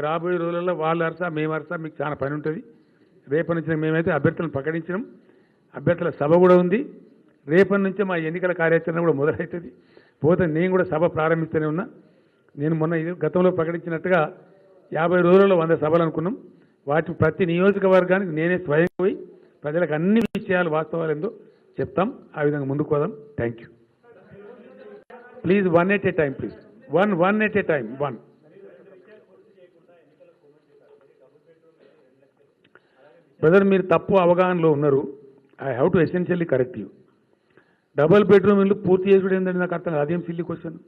ఇక రాబోయే రోజులలో వాళ్ళు అరసా మేము అరసా మీకు చాలా పని ఉంటుంది. రేపటి నుంచి మేమైతే అభ్యర్థులను ప్రకటించడం అభ్యర్థుల సభ కూడా ఉంది. రేపటి నుంచే మా ఎన్నికల కార్యాచరణ కూడా మొదలవుతుంది. పోతే నేను కూడా సభ ప్రారంభిస్తూనే ఉన్నా. నేను మొన్న ఇది గతంలో ప్రకటించినట్టుగా యాభై రోజులలో వంద సభలు అనుకున్నాం. వాటి ప్రతి నియోజకవర్గానికి నేనే స్వయం పోయి ప్రజలకు అన్ని విషయాలు వాస్తవాలు ఏందో చెప్తాం. ఆ విధంగా ముందుకు పోదాం. Thank you please one at a time please one one at a time one brother మీరు తప్పు అవగాహనలో ఉన్నారు. I have to essentially correct you double bedroom ఇల్లు పూర్తి చేసుడు ఏంటంటే నాకు అర్థం అదేం సిల్లి క్వశ్చన్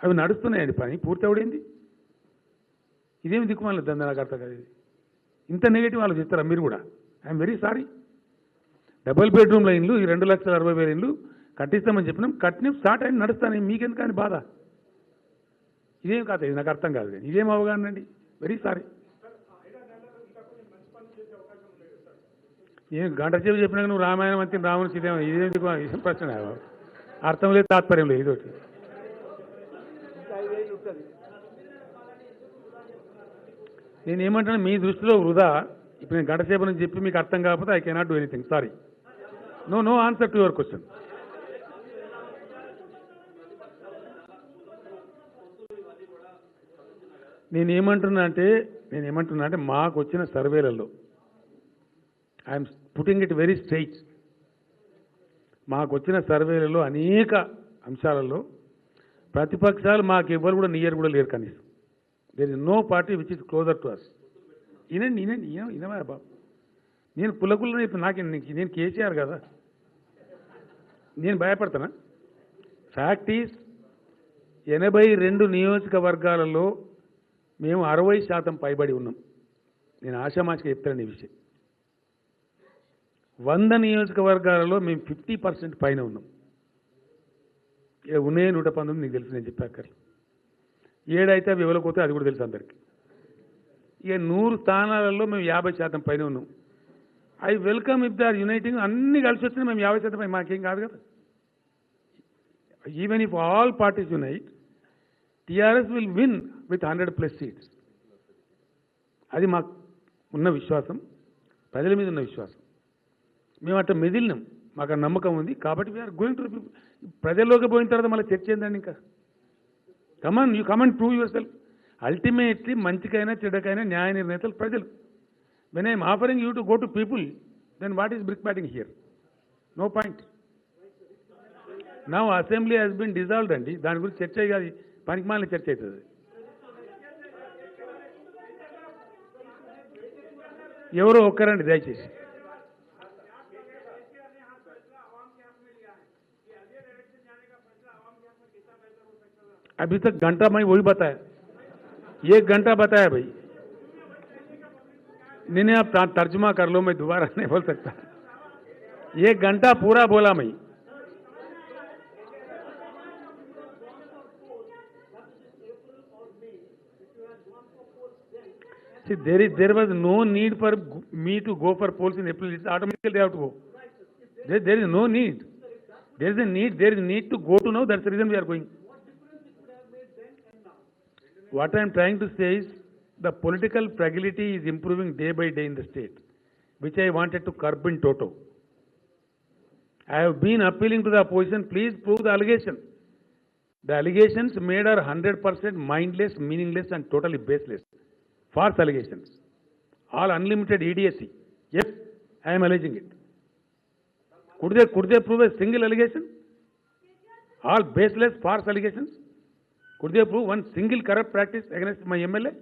అవి నడుస్తున్నాయండి పని. పూర్తి అవడేంది ఇదేమి దిక్కుమాలి దంద నాకు అర్థం కాదు ఇది. ఇంత నెగిటివ్ ఆలోచిస్తారా మీరు కూడా? ఐఎమ్ వెరీ సారీ డబుల్ బెడ్రూమ్ల ఇండ్లు ఈ రెండు లక్షల అరవై వేల ఇండ్లు కట్టిస్తామని చెప్పినాం. కట్టిన స్టార్ట్ అయింది నడుస్తాను మీకెందుకని బాధ? ఇదేం కాదు ఇది నాకు అర్థం కాదు. ఇదేం అవగాహన అండి? వెరీ సారీ ఏం గంట సేపు చెప్పినాక నువ్వు రామాయణం అంతే రాముని సీత ఇదేందుకు ఇదేం ప్రశ్న అర్థం లేదు తాత్పర్యం లేదు ఇదొకటి. నేను ఏమంటాను మీ దృష్టిలో వృధా. ఇప్పుడు నేను గంట నుంచి చెప్పి మీకు అర్థం కాకపోతే I cannot do anything. Sorry. No no answer to your question. నేనేమంటున్నా అంటే నేనేమంటున్నా అంటే మాకు వచ్చిన సర్వేలలో I'm putting it very straight మాకు వచ్చిన సర్వేలలో అనేక అంశాలలో ప్రతిపక్షాలు మాకు ఎవరు కూడా నియర్ కూడా లేరు కనీసం. There is no party which is closer to us ఇనండి ఇనండి ఇనవా బాబు. నేను పులకుల్లో ఇప్పుడు నాకు నేను కేసీఆర్ కదా. నేను భయపడతానా? ఫ్యాక్ట్ ఈస్ ఎనభై రెండు నియోజకవర్గాలలో మేము అరవై శాతం పైబడి ఉన్నాం. నేను ఆశామాషిగా చెప్తాను ఈ విషయం. వంద నియోజకవర్గాలలో మేము ఫిఫ్టీ పర్సెంట్ పైన ఉన్నాం. ఇక ఉన్నాయి నూట పంతొమ్మిది నీకు తెలుసు నేను చెప్పాక ఏడైతే అవి ఎవరికి పోతే అది కూడా తెలుసు అందరికీ. ఇక నూరు స్థానాలలో మేము యాభై శాతం పైన ఉన్నాం. I welcome if they are uniting అన్ని కలిసి వచ్చినా మేము యాభై శాతం పై మాకేం కాదు కదా. Even if all parties unite TRS will win with hundred plus seats అది మాకు ఉన్న విశ్వాసం ప్రజల మీద ఉన్న విశ్వాసం. మేము అట్లా మెదిలినాం. మాకు నమ్మకం ఉంది. కాబట్టి వీఆర్ గోయింగ్ టు ప్రజల్లోకి పోయిన తర్వాత మళ్ళీ చర్చ ఏందండి ఇంకా? Come on you come on prove yourself ultimately మంచికైనా చెడ్డకైనా న్యాయ నిర్ణేతలు ప్రజలు. When I'm offering you to go to people then what is brick batting here no point నా అసెంబ్లీ హాజ్ బిన్ డిజాల్వ్డ్ అండి. దాని గురించి చర్చ కాదు. పనికి మాలిన చర్చ అవుతుంది. ఎవరో ఒక్కరండి దయచేసి. अभी तक घंटा मैं वही बताया एक घंटा बताया भाई नहीं नहीं आप ता- तर्जुमा कर लो मैं दोबारा नहीं बोल सकता एक घंटा पूरा बोला मैं See, there is there was no need for me to go for polls in April. It's automatically they have to go. There, there is no need. There is a need. There is need to go to now. That's the reason we are going. What I am trying to say is the political fragility is improving day by day in the state, which I wanted to curb in toto. I have been appealing to the opposition, please prove the allegation. The allegations made are 100% mindless, meaningless, and totally baseless. False allegations. All unlimited EDSC. Yes, I am alleging it. Could they, could they prove a single allegation? All baseless, false allegations? Could they prove one single corrupt practice against my MLA,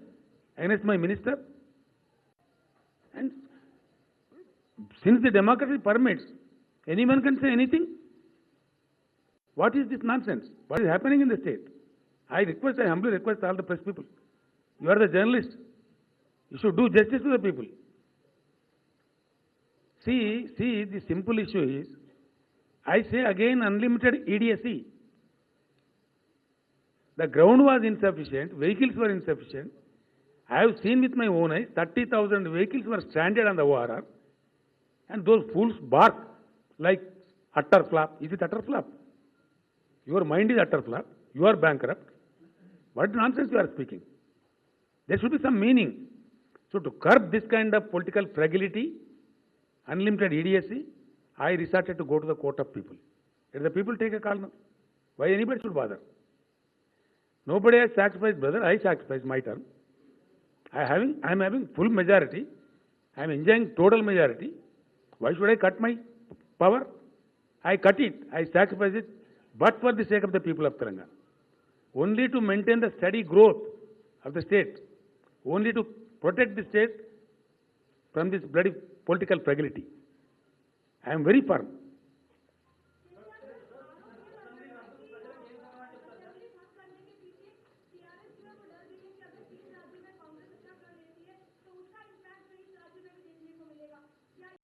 against my minister? And since the democracy permits, anyone can say anything. What is this nonsense? What is happening in the state? I request, I humbly request all the press people. You are the journalists. You should do justice to the people. See, see, the simple issue is, I say again unlimited EDSE. The ground was insufficient, vehicles were insufficient. I have seen with my own eyes, 30,000 vehicles were stranded on the ORR, and those fools bark like utter flop. Is it utter flop? Your mind is utter flop. You are bankrupt. What nonsense you are speaking? There should be some meaning. So to curb this kind of political fragility, unlimited EDSC, I resorted to go to the court of people. Let the people take a call now. Why anybody should bother? Nobody has sacrificed, brother. I sacrificed my term. I having, I am having full majority. I am enjoying total majority. Why should I cut my power? I cut it. I sacrifice it, but for the sake of the people of Telangana. Only to maintain the steady growth of the state. Only to protect the state from this bloody political fragility. I am very firm.